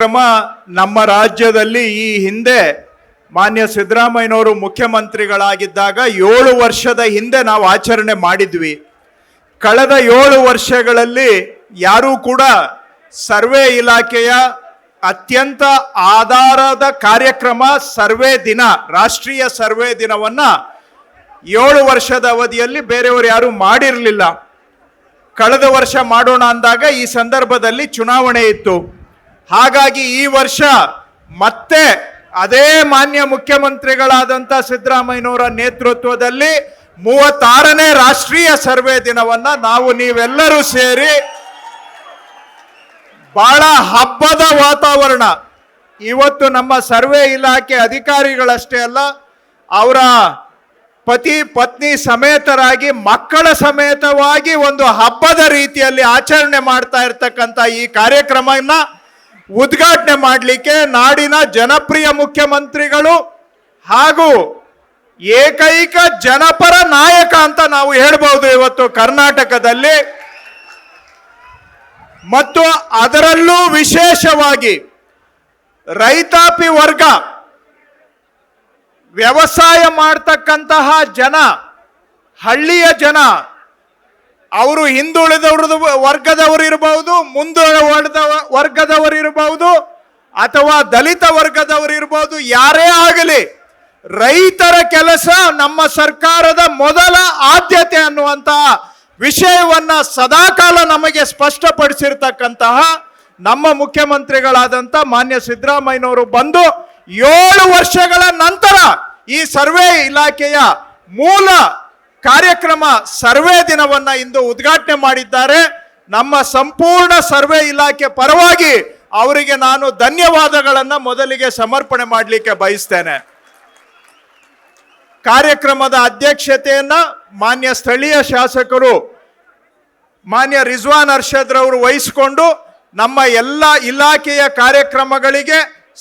ಕ್ರಮ ನಮ್ಮ ರಾಜ್ಯದಲ್ಲಿ ಈ ಹಿಂದೆ ಮಾನ್ಯ ಸಿದ್ದರಾಮಯ್ಯನವರು ಮುಖ್ಯಮಂತ್ರಿಗಳಾಗಿದ್ದಾಗ ಏಳು ವರ್ಷದ ಹಿಂದೆ ನಾವು ಆಚರಣೆ ಮಾಡಿದ್ವಿ. ಕಳೆದ ಏಳು ವರ್ಷಗಳಲ್ಲಿ ಯಾರೂ ಕೂಡ ಸರ್ವೆ ಇಲಾಖೆಯ ಅತ್ಯಂತ ಆಧಾರದ ಕಾರ್ಯಕ್ರಮ ಸರ್ವೆ ದಿನ, ರಾಷ್ಟ್ರೀಯ ಸರ್ವೆ ದಿನವನ್ನ ಏಳು ವರ್ಷದ ಅವಧಿಯಲ್ಲಿ ಬೇರೆಯವರು ಯಾರು ಮಾಡಿರಲಿಲ್ಲ. ಕಳೆದ ವರ್ಷ ಮಾಡೋಣ ಅಂದಾಗ ಈ ಸಂದರ್ಭದಲ್ಲಿ ಚುನಾವಣೆ ಇತ್ತು. ಹಾಗಾಗಿ ಈ ವರ್ಷ ಮತ್ತೆ ಅದೇ ಮಾನ್ಯ ಮುಖ್ಯಮಂತ್ರಿಗಳಾದಂಥ ಸಿದ್ದರಾಮಯ್ಯನವರ ನೇತೃತ್ವದಲ್ಲಿ ಮೂವತ್ತಾರನೇ ರಾಷ್ಟ್ರೀಯ ಸರ್ವೆ ದಿನವನ್ನ ನಾವು ನೀವೆಲ್ಲರೂ ಸೇರಿ ಬಹಳ ಹಬ್ಬದ ವಾತಾವರಣ. ಇವತ್ತು ನಮ್ಮ ಸರ್ವೆ ಇಲಾಖೆ ಅಧಿಕಾರಿಗಳಷ್ಟೇ ಅಲ್ಲ, ಅವರ ಪತಿ, ಪತ್ನಿ ಸಮೇತರಾಗಿ, ಮಕ್ಕಳ ಸಮೇತವಾಗಿ ಒಂದು ಹಬ್ಬದ ರೀತಿಯಲ್ಲಿ ಆಚರಣೆ ಮಾಡ್ತಾ ಇರ್ತಕ್ಕಂಥ ಈ ಕಾರ್ಯಕ್ರಮನ ಉದ್ಘಾಟನೆ ಮಾಡಲಿಕ್ಕೆ ನಾಡಿನ ಜನಪ್ರಿಯ ಮುಖ್ಯಮಂತ್ರಿಗಳು ಹಾಗೂ ಏಕೈಕ ಜನಪರ ನಾಯಕ ಅಂತ ನಾವು ಹೇಳ್ಬೋದು ಇವತ್ತು ಕರ್ನಾಟಕದಲ್ಲಿ. ಮತ್ತು ಅದರಲ್ಲೂ ವಿಶೇಷವಾಗಿ ರೈತಾಪಿ ವರ್ಗ, ವ್ಯವಸಾಯ ಮಾಡ್ತಕ್ಕಂತಹ ಜನ, ಹಳ್ಳಿಯ ಜನ ಅವರು ಹಿಂದುಳಿದ ವರ್ಗದವರು ಇರಬಹುದು ಮುಂದುವರೆದ ವರ್ಗದವರು ಇರಬಹುದು, ಅಥವಾ ದಲಿತ ವರ್ಗದವರು ಇರಬಹುದು, ಯಾರೇ ಆಗಲಿ, ರೈತರ ಕೆಲಸ ನಮ್ಮ ಸರ್ಕಾರದ ಮೊದಲ ಆದ್ಯತೆ ಅನ್ನುವಂತಹ ವಿಷಯವನ್ನ ಸದಾಕಾಲ ನಮಗೆ ಸ್ಪಷ್ಟಪಡಿಸಿರ್ತಕ್ಕಂತಹ ನಮ್ಮ ಮುಖ್ಯಮಂತ್ರಿಗಳಾದಂಥ ಮಾನ್ಯ ಸಿದ್ದರಾಮಯ್ಯನವರು ಬಂದು ಏಳು ವರ್ಷಗಳ ನಂತರ ಈ ಸರ್ವೆ ಇಲಾಖೆಯ ಮೂಲ ಕಾರ್ಯಕ್ರಮ ಸರ್ವೆ ದಿನವನ್ನ ಇಂದು ಉದ್ಘಾಟನೆ ಮಾಡಿದ್ದಾರೆ. ನಮ್ಮ ಸಂಪೂರ್ಣ ಸರ್ವೆ ಇಲಾಖೆ ಪರವಾಗಿ ಅವರಿಗೆ ನಾನು ಧನ್ಯವಾದಗಳನ್ನು ಮೊದಲಿಗೆ ಸಮರ್ಪಣೆ ಮಾಡಲಿಕ್ಕೆ ಬಯಸ್ತೇನೆ. ಕಾರ್ಯಕ್ರಮದ ಅಧ್ಯಕ್ಷತೆಯನ್ನ ಮಾನ್ಯ ಸ್ಥಳೀಯ ಶಾಸಕರು ಮಾನ್ಯ ರಿಜ್ವಾನ್ ಅರ್ಷದ್ ರವರು ವಹಿಸಿಕೊಂಡು ನಮ್ಮ ಎಲ್ಲ ಇಲಾಖೆಯ ಕಾರ್ಯಕ್ರಮಗಳಿಗೆ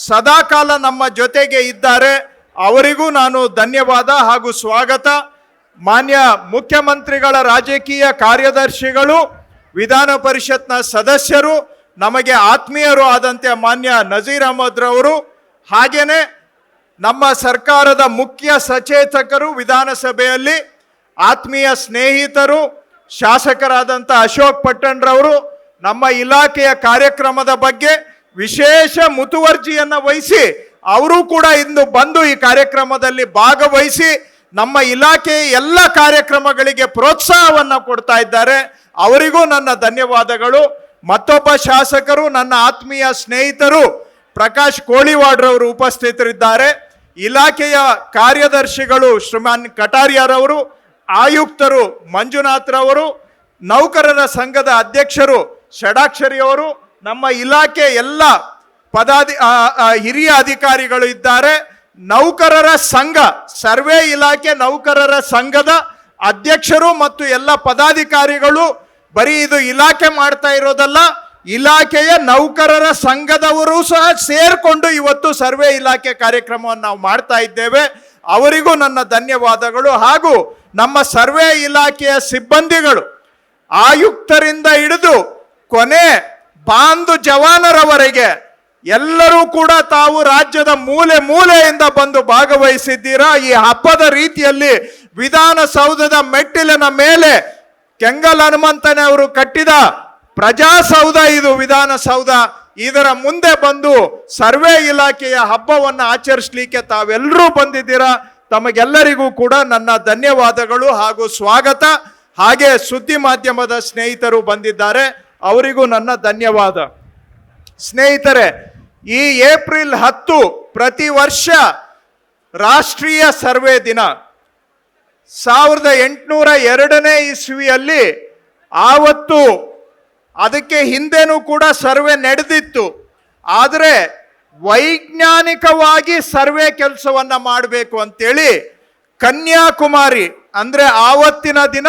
ಸದಾಕಾಲ ನಮ್ಮ ಜೊತೆಗೆ ಇದ್ದಾರೆ. ಅವರಿಗೂ ನಾನು ಧನ್ಯವಾದ ಹಾಗೂ ಸ್ವಾಗತ. ಮಾನ್ಯ ಮುಖ್ಯಮಂತ್ರಿಗಳ ರಾಜಕೀಯ ಕಾರ್ಯದರ್ಶಿಗಳು, ವಿಧಾನ ಪರಿಷತ್ನ ಸದಸ್ಯರು, ನಮಗೆ ಆತ್ಮೀಯರು ಆದಂತೆ ಮಾನ್ಯ ನಜೀರ್ ಅಹಮದ್ ರವರು, ಹಾಗೇನೆ ನಮ್ಮ ಸರ್ಕಾರದ ಮುಖ್ಯ ಸಚೇತಕರು ವಿಧಾನಸಭೆಯಲ್ಲಿ, ಆತ್ಮೀಯ ಸ್ನೇಹಿತರು, ಶಾಸಕರಾದಂಥ ಅಶೋಕ್ ಪಟ್ಟಣ್ರವರು ನಮ್ಮ ಇಲಾಖೆಯ ಕಾರ್ಯಕ್ರಮದ ಬಗ್ಗೆ ವಿಶೇಷ ಮುತುವರ್ಜಿಯನ್ನು ವಹಿಸಿ, ಅವರು ಕೂಡ ಇಂದು ಬಂದು ಈ ಕಾರ್ಯಕ್ರಮದಲ್ಲಿ ಭಾಗವಹಿಸಿ ನಮ್ಮ ಇಲಾಖೆ ಎಲ್ಲ ಕಾರ್ಯಕ್ರಮಗಳಿಗೆ ಪ್ರೋತ್ಸಾಹವನ್ನ ಕೊಡ್ತಾ ಇದ್ದಾರೆ. ಅವರಿಗೂ ನನ್ನ ಧನ್ಯವಾದಗಳು. ಮತ್ತೊಬ್ಬ ಶಾಸಕರು, ನನ್ನ ಆತ್ಮೀಯ ಸ್ನೇಹಿತರು ಪ್ರಕಾಶ್ ಕೋಳಿವಾಡ್ರವರು ಉಪಸ್ಥಿತರಿದ್ದಾರೆ. ಇಲಾಖೆಯ ಕಾರ್ಯದರ್ಶಿಗಳು ಶ್ರೀಮಾನ್ ಕಟಾರಿಯಾರವರು ಆಯುಕ್ತರು ಮಂಜುನಾಥ್ರವರು ನೌಕರರ ಸಂಘದ ಅಧ್ಯಕ್ಷರು ಷಡಾಕ್ಷರಿಯವರು ನಮ್ಮ ಇಲಾಖೆ ಎಲ್ಲ ಪದಾಧಿ ಹಿರಿಯ ಅಧಿಕಾರಿಗಳು ಇದ್ದಾರೆ. ನೌಕರರ ಸಂಘ, ಸರ್ವೆ ಇಲಾಖೆ ನೌಕರರ ಸಂಘದ ಅಧ್ಯಕ್ಷರು ಮತ್ತು ಎಲ್ಲ ಪದಾಧಿಕಾರಿಗಳು, ಬರೀ ಇದು ಇಲಾಖೆ ಮಾಡ್ತಾ ಇರೋದಲ್ಲ, ಇಲಾಖೆಯ ನೌಕರರ ಸಂಘದವರು ಸಹ ಸೇರಿಕೊಂಡು ಇವತ್ತು ಸರ್ವೆ ಇಲಾಖೆ ಕಾರ್ಯಕ್ರಮವನ್ನು ನಾವು ಮಾಡ್ತಾ ಇದ್ದೇವೆ. ಅವರಿಗೂ ನನ್ನ ಧನ್ಯವಾದಗಳು. ಹಾಗೂ ನಮ್ಮ ಸರ್ವೆ ಇಲಾಖೆಯ ಸಿಬ್ಬಂದಿಗಳು, ಆಯುಕ್ತರಿಂದ ಹಿಡಿದು ಕೊನೆ ಬಾಂಧು ಜವಾನರವರೆಗೆ ಎಲ್ಲರೂ ಕೂಡ ತಾವು ರಾಜ್ಯದ ಮೂಲೆ ಮೂಲೆಯಿಂದ ಬಂದು ಭಾಗವಹಿಸಿದ್ದೀರಾ? ಈ ಹಬ್ಬದ ರೀತಿಯಲ್ಲಿ ವಿಧಾನಸೌಧದ ಮೆಟ್ಟಿಲಿನ ಮೇಲೆ ಕೆಂಗಲ್ ಹನುಮಂತನೇ ಅವರು ಕಟ್ಟಿದ ಪ್ರಜಾಸೌಧ ಇದು, ವಿಧಾನಸೌಧ. ಇದರ ಮುಂದೆ ಬಂದು ಸರ್ವೆ ಇಲಾಖೆಯ ಹಬ್ಬವನ್ನು ಆಚರಿಸಲಿಕ್ಕೆ ತಾವೆಲ್ಲರೂ ಬಂದಿದ್ದೀರಾ? ತಮಗೆಲ್ಲರಿಗೂ ಕೂಡ ನನ್ನ ಧನ್ಯವಾದಗಳು ಹಾಗೂ ಸ್ವಾಗತ. ಹಾಗೆ ಸುದ್ದಿ ಮಾಧ್ಯಮದ ಸ್ನೇಹಿತರು ಬಂದಿದ್ದಾರೆ. ಅವರಿಗೂ ನನ್ನ ಧನ್ಯವಾದ. ಸ್ನೇಹಿತರೆ ಈ ಏಪ್ರಿಲ್ ಹತ್ತು ಪ್ರತಿ ವರ್ಷ ರಾಷ್ಟ್ರೀಯ ಸರ್ವೆ ದಿನ. ಸಾವಿರದ ಎಂಟುನೂರ ಎರಡನೇ ಇಸ್ವಿಯಲ್ಲಿ ಆವತ್ತು ಅದಕ್ಕೆ ಹಿಂದೆನೂ ಕೂಡ ಸರ್ವೆ ನಡೆದಿತ್ತು. ಆದರೆ ವೈಜ್ಞಾನಿಕವಾಗಿ ಸರ್ವೆ ಕೆಲಸವನ್ನ ಮಾಡಬೇಕು ಅಂತೇಳಿ ಕನ್ಯಾಕುಮಾರಿ, ಅಂದ್ರೆ ಆವತ್ತಿನ ದಿನ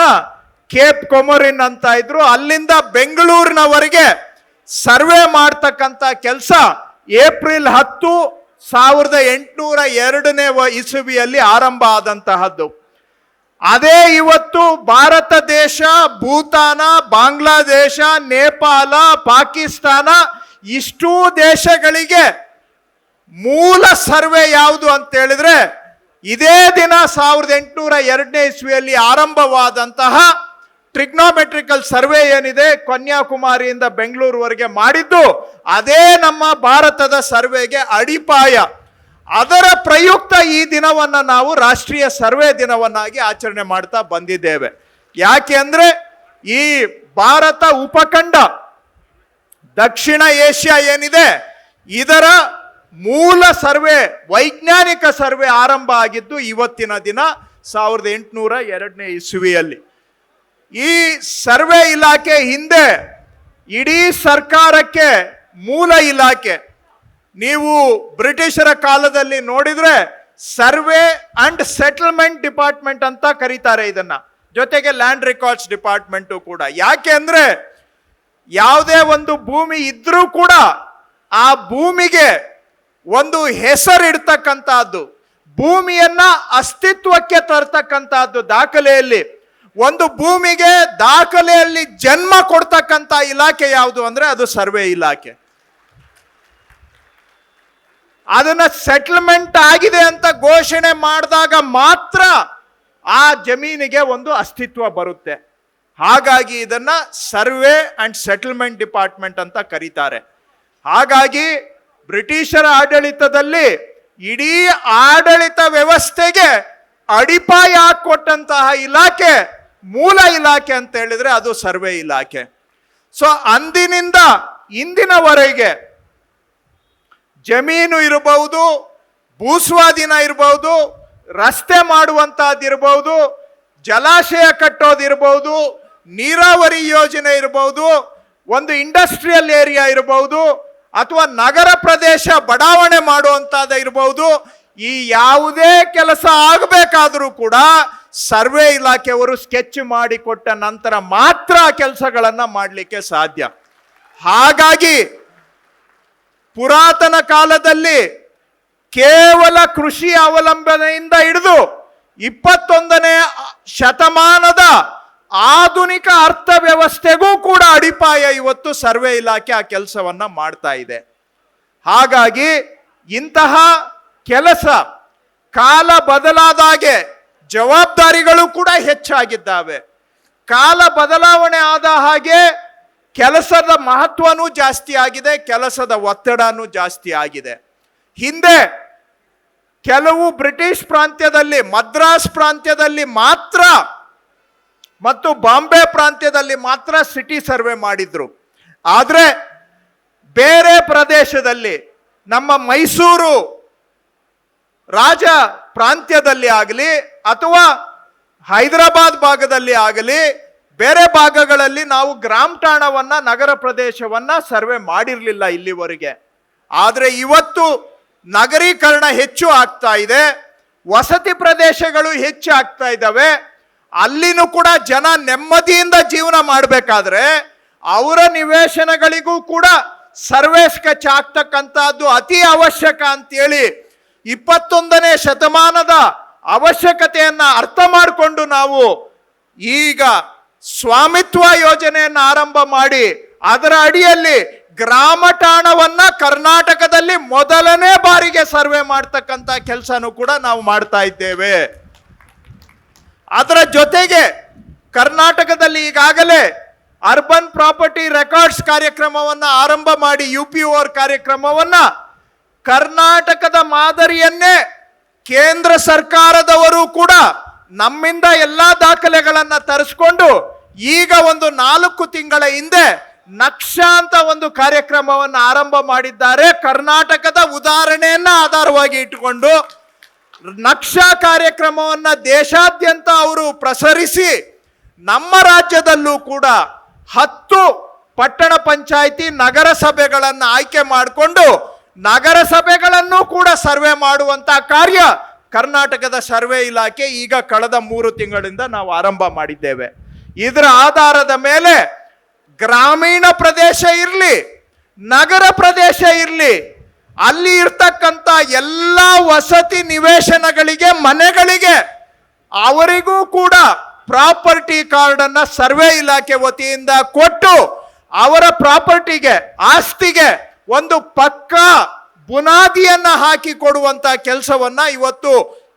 ಕೇಪ್ ಕೊಮರಿನ್ ಅಂತ ಇದ್ರು, ಅಲ್ಲಿಂದ ಬೆಂಗಳೂರಿನವರೆಗೆ ಸರ್ವೆ ಮಾಡ್ತಕ್ಕಂಥ ಕೆಲಸ ಏಪ್ರಿಲ್ ಹತ್ತು ಸಾವಿರದ ಎಂಟುನೂರ ಎರಡನೇ ಇಸುವಿಯಲ್ಲಿ ಆರಂಭ ಆದಂತಹದ್ದು. ಅದೇ ಇವತ್ತು ಭಾರತ ದೇಶ, ಭೂತಾನ, ಬಾಂಗ್ಲಾದೇಶ, ನೇಪಾಳ, ಪಾಕಿಸ್ತಾನ ಇಷ್ಟೂ ದೇಶಗಳಿಗೆ ಮೂಲ ಸರ್ವೆ ಯಾವುದು ಅಂತ ಹೇಳಿದ್ರೆ ಇದೇ ದಿನ ಸಾವಿರದ ಎಂಟುನೂರ ಎರಡನೇ ಇಸ್ವಿಯಲ್ಲಿ ಆರಂಭವಾದಂತಹ ಟ್ರಿಗ್ನೋಮೆಟ್ರಿಕಲ್ ಸರ್ವೆ ಏನಿದೆ ಕನ್ಯಾಕುಮಾರಿಯಿಂದ ಬೆಂಗಳೂರುವರೆಗೆ ಮಾಡಿದ್ದು, ಅದೇ ನಮ್ಮ ಭಾರತದ ಸರ್ವೆಗೆ ಅಡಿಪಾಯ. ಅದರ ಪ್ರಯುಕ್ತ ಈ ದಿನವನ್ನ ನಾವು ರಾಷ್ಟ್ರೀಯ ಸರ್ವೆ ದಿನವನ್ನಾಗಿ ಆಚರಣೆ ಮಾಡ್ತಾ ಬಂದಿದ್ದೇವೆ. ಯಾಕೆ ಅಂದ್ರೆ, ಈ ಭಾರತ ಉಪಖಂಡ, ದಕ್ಷಿಣ ಏಷ್ಯಾ ಏನಿದೆ, ಇದರ ಮೂಲ ಸರ್ವೆ, ವೈಜ್ಞಾನಿಕ ಸರ್ವೆ ಆರಂಭ ಆಗಿದ್ದು ಇವತ್ತಿನ ದಿನ, ಸಾವಿರದ ಎಂಟುನೂರ ಎರಡನೇ ಇಸುವಿಯಲ್ಲಿ. ಈ ಸರ್ವೆ ಇಲಾಖೆ ಹಿಂದೆ ಇಡೀ ಸರ್ಕಾರಕ್ಕೆ ಮೂಲ ಇಲಾಖೆ. ನೀವು ಬ್ರಿಟಿಷರ ಕಾಲದಲ್ಲಿ ನೋಡಿದ್ರೆ ಸರ್ವೆ ಅಂಡ್ ಸೆಟಲ್ಮೆಂಟ್ ಡಿಪಾರ್ಟ್ಮೆಂಟ್ ಅಂತ ಕರೀತಾರೆ ಇದನ್ನ. ಜೊತೆಗೆ ಲ್ಯಾಂಡ್ ರೆಕಾರ್ಡ್ಸ್ ಡಿಪಾರ್ಟ್ಮೆಂಟು ಕೂಡ. ಯಾಕೆ ಅಂದ್ರೆ ಯಾವುದೇ ಒಂದು ಭೂಮಿ ಇದ್ರೂ ಕೂಡ ಆ ಭೂಮಿಗೆ ಒಂದು ಹೆಸರಿಡ್ತಕ್ಕಂಥದ್ದು ಭೂಮಿಯನ್ನ ಅಸ್ತಿತ್ವಕ್ಕೆ ತರ್ತಕ್ಕಂತಹದ್ದು ದಾಖಲೆಯಲ್ಲಿ. ಒಂದು ಭೂಮಿಗೆ ದಾಖಲೆಯಲ್ಲಿ ಜನ್ಮ ಕೊಡ್ತಕ್ಕಂತ ಇಲಾಖೆ ಯಾವುದು ಅಂದ್ರೆ ಅದು ಸರ್ವೆ ಇಲಾಖೆ. ಅದನ್ನ ಸೆಟಲ್ಮೆಂಟ್ ಆಗಿದೆ ಅಂತ ಘೋಷಣೆ ಮಾಡಿದಾಗ ಮಾತ್ರ ಆ ಜಮೀನಿಗೆ ಒಂದು ಅಸ್ತಿತ್ವ ಬರುತ್ತೆ. ಹಾಗಾಗಿ ಇದನ್ನ ಸರ್ವೆ ಅಂಡ್ ಸೆಟಲ್ಮೆಂಟ್ ಡಿಪಾರ್ಟ್ಮೆಂಟ್ ಅಂತ ಕರೀತಾರೆ. ಹಾಗಾಗಿ ಬ್ರಿಟಿಷರ ಆಡಳಿತದಲ್ಲಿ ಇಡೀ ಆಡಳಿತ ವ್ಯವಸ್ಥೆಗೆ ಅಡಿಪಾಯ ಕೊಟ್ಟಂತಹ ಇಲಾಖೆ ಮೂಲ ಇಲಾಖೆ ಅಂತ ಹೇಳಿದ್ರೆ ಅದು ಸರ್ವೆ ಇಲಾಖೆ. ಸೊ ಅಂದಿನಿಂದ ಇಂದಿನವರೆಗೆ ಜಮೀನು ಇರಬಹುದು, ಭೂಸ್ವಾಧೀನ ಇರಬಹುದು, ರಸ್ತೆ ಮಾಡುವಂತಹದ್ದಿರಬಹುದು ಜಲಾಶಯ ಕಟ್ಟೋದಿರಬಹುದು ನೀರಾವರಿ ಯೋಜನೆ ಇರಬಹುದು, ಒಂದು ಇಂಡಸ್ಟ್ರಿಯಲ್ ಏರಿಯಾ ಇರಬಹುದು, ಅಥವಾ ನಗರ ಪ್ರದೇಶ ಬಡಾವಣೆ ಮಾಡುವಂಥದ್ದು ಇರಬಹುದು, ಈ ಯಾವುದೇ ಕೆಲಸ ಆಗಬೇಕಾದರೂ ಕೂಡ ಸರ್ವೆ ಇಲಾಖೆಯವರು ಸ್ಕೆಚ್ ಮಾಡಿಕೊಟ್ಟ ನಂತರ ಮಾತ್ರ ಕೆಲಸಗಳನ್ನು ಕೆಲಸಗಳನ್ನ ಮಾಡಲಿಕ್ಕೆ ಸಾಧ್ಯ. ಹಾಗಾಗಿ ಪುರಾತನ ಕಾಲದಲ್ಲಿ ಕೇವಲ ಕೃಷಿ ಅವಲಂಬನೆಯಿಂದ ಹಿಡಿದು ಇಪ್ಪತ್ತೊಂದನೇ ಶತಮಾನದ ಆಧುನಿಕ ಅರ್ಥವ್ಯವಸ್ಥೆಗೂ ಕೂಡ ಅಡಿಪಾಯ ಇವತ್ತು ಸರ್ವೆ ಇಲಾಖೆ ಆ ಕೆಲಸವನ್ನ ಮಾಡ್ತಾ ಇದೆ. ಹಾಗಾಗಿ ಇಂತಹ ಕೆಲಸ ಕಾಲ ಬದಲಾದಾಗೆ ಜವಾಬ್ದಾರಿಗಳು ಕೂಡ ಹೆಚ್ಚಾಗಿದ್ದಾವೆ. ಕಾಲ ಬದಲಾವಣೆ ಆದ ಹಾಗೆ ಕೆಲಸದ ಮಹತ್ವನೂ ಜಾಸ್ತಿ ಆಗಿದೆ, ಕೆಲಸದ ಒತ್ತಡನೂ ಜಾಸ್ತಿ ಆಗಿದೆ. ಹಿಂದೆ ಕೆಲವು ಬ್ರಿಟಿಷ್ ಪ್ರಾಂತ್ಯದಲ್ಲಿ, ಮದ್ರಾಸ್ ಪ್ರಾಂತ್ಯದಲ್ಲಿ ಮಾತ್ರ ಮತ್ತು ಬಾಂಬೆ ಪ್ರಾಂತ್ಯದಲ್ಲಿ ಮಾತ್ರ ಸಿಟಿ ಸರ್ವೆ ಮಾಡಿದ್ರು. ಆದರೆ ಬೇರೆ ಪ್ರದೇಶದಲ್ಲಿ ನಮ್ಮ ಮೈಸೂರು ರಾಜ ಪ್ರಾಂತ್ಯದಲ್ಲಿ ಆಗಲಿ ಅಥವಾ ಹೈದರಾಬಾದ್ ಭಾಗದಲ್ಲಿ ಆಗಲಿ ಬೇರೆ ಭಾಗಗಳಲ್ಲಿ ನಾವು ಗ್ರಾಮ ಠಾಣವನ್ನ, ನಗರ ಪ್ರದೇಶವನ್ನ ಸರ್ವೆ ಮಾಡಿರಲಿಲ್ಲ ಇಲ್ಲಿವರೆಗೆ. ಆದರೆ ಇವತ್ತು ನಗರೀಕರಣ ಹೆಚ್ಚು ಆಗ್ತಾ ಇದೆ. ವಸತಿ ಪ್ರದೇಶಗಳು ಹೆಚ್ಚು ಆಗ್ತಾ ಇದ್ದಾವೆ. ಅಲ್ಲಿನೂ ಕೂಡ ಜನ ನೆಮ್ಮದಿಯಿಂದ ಜೀವನ ಮಾಡಬೇಕಾದ್ರೆ ಅವರ ನಿವೇಶನಗಳಿಗೂ ಕೂಡ ಸರ್ವೇ ಸ್ಕೆಚ್ ಆಗ್ತಕ್ಕಂಥದ್ದು ಅತಿ ಅವಶ್ಯಕ ಅಂತೇಳಿ ಇಪ್ಪತ್ತೊಂದನೇ ಶತಮಾನದ ಅವಶ್ಯಕತೆಯನ್ನು ಅರ್ಥ ಮಾಡಿಕೊಂಡು ನಾವು ಈಗ ಸ್ವಾಮಿತ್ವ ಯೋಜನೆಯನ್ನು ಆರಂಭ ಮಾಡಿ ಅದರ ಅಡಿಯಲ್ಲಿ ಗ್ರಾಮ ಠಾಣವನ್ನ ಕರ್ನಾಟಕದಲ್ಲಿ ಮೊದಲನೇ ಬಾರಿಗೆ ಸರ್ವೆ ಮಾಡ್ತಕ್ಕಂಥ ಕೆಲಸನೂ ಕೂಡ ನಾವು ಮಾಡ್ತಾ ಇದ್ದೇವೆ. ಅದರ ಜೊತೆಗೆ ಕರ್ನಾಟಕದಲ್ಲಿ ಈಗಾಗಲೇ ಅರ್ಬನ್ ಪ್ರಾಪರ್ಟಿ ರೆಕಾರ್ಡ್ಸ್ ಕಾರ್ಯಕ್ರಮವನ್ನ ಆರಂಭ ಮಾಡಿ ಯು ಪಿ ಓರ್ ಕಾರ್ಯಕ್ರಮವನ್ನ ಕರ್ನಾಟಕದ ಮಾದರಿಯನ್ನೇ ಕೇಂದ್ರ ಸರ್ಕಾರದವರು ಕೂಡ ನಮ್ಮಿಂದ ಎಲ್ಲಾ ದಾಖಲೆಗಳನ್ನು ತರಿಸ್ಕೊಂಡು ಈಗ ಒಂದು ನಾಲ್ಕು ತಿಂಗಳ ಹಿಂದೆ ನಕ್ಷ ಅಂತ ಒಂದು ಕಾರ್ಯಕ್ರಮವನ್ನು ಆರಂಭ ಮಾಡಿದ್ದಾರೆ. ಕರ್ನಾಟಕದ ಉದಾಹರಣೆಯನ್ನ ಆಧಾರವಾಗಿ ಇಟ್ಟುಕೊಂಡು ನಕ್ಷಾ ಕಾರ್ಯಕ್ರಮವನ್ನ ದೇಶಾದ್ಯಂತ ಅವರು ಪ್ರಸರಿಸಿ ನಮ್ಮ ರಾಜ್ಯದಲ್ಲೂ ಕೂಡ ಹತ್ತು ಪಟ್ಟಣ ಪಂಚಾಯಿತಿ ನಗರಸಭೆಗಳನ್ನು ಆಯ್ಕೆ ಮಾಡಿಕೊಂಡು ನಗರಸಭೆಗಳನ್ನು ಕೂಡ ಸರ್ವೆ ಮಾಡುವಂತ ಕಾರ್ಯ ಕರ್ನಾಟಕದ ಸರ್ವೆ ಇಲಾಖೆ ಈಗ ಕಳೆದ ಮೂರು ತಿಂಗಳಿಂದ ನಾವು ಆರಂಭ ಮಾಡಿದ್ದೇವೆ. ಇದರ ಆಧಾರದ ಮೇಲೆ ಗ್ರಾಮೀಣ ಪ್ರದೇಶ ಇರಲಿ, ನಗರ ಪ್ರದೇಶ ಇರಲಿ, ಅಲ್ಲಿ ಇರ್ತಕ್ಕಂಥ ಎಲ್ಲ ವಸತಿ ನಿವೇಶನಗಳಿಗೆ, ಮನೆಗಳಿಗೆ ಅವರಿಗೂ ಕೂಡ ಪ್ರಾಪರ್ಟಿ ಕಾರ್ಡ್ ಅನ್ನ ಸರ್ವೆ ಇಲಾಖೆ ವತಿಯಿಂದ ಕೊಟ್ಟು ಅವರ ಪ್ರಾಪರ್ಟಿಗೆ, ಆಸ್ತಿಗೆ ಒಂದು ಪಕ್ಕ ಬುನಾದಿಯನ್ನು ಹಾಕಿ ಕೊಡುವಂತ ಕೆಲಸವನ್ನ ಇವತ್ತು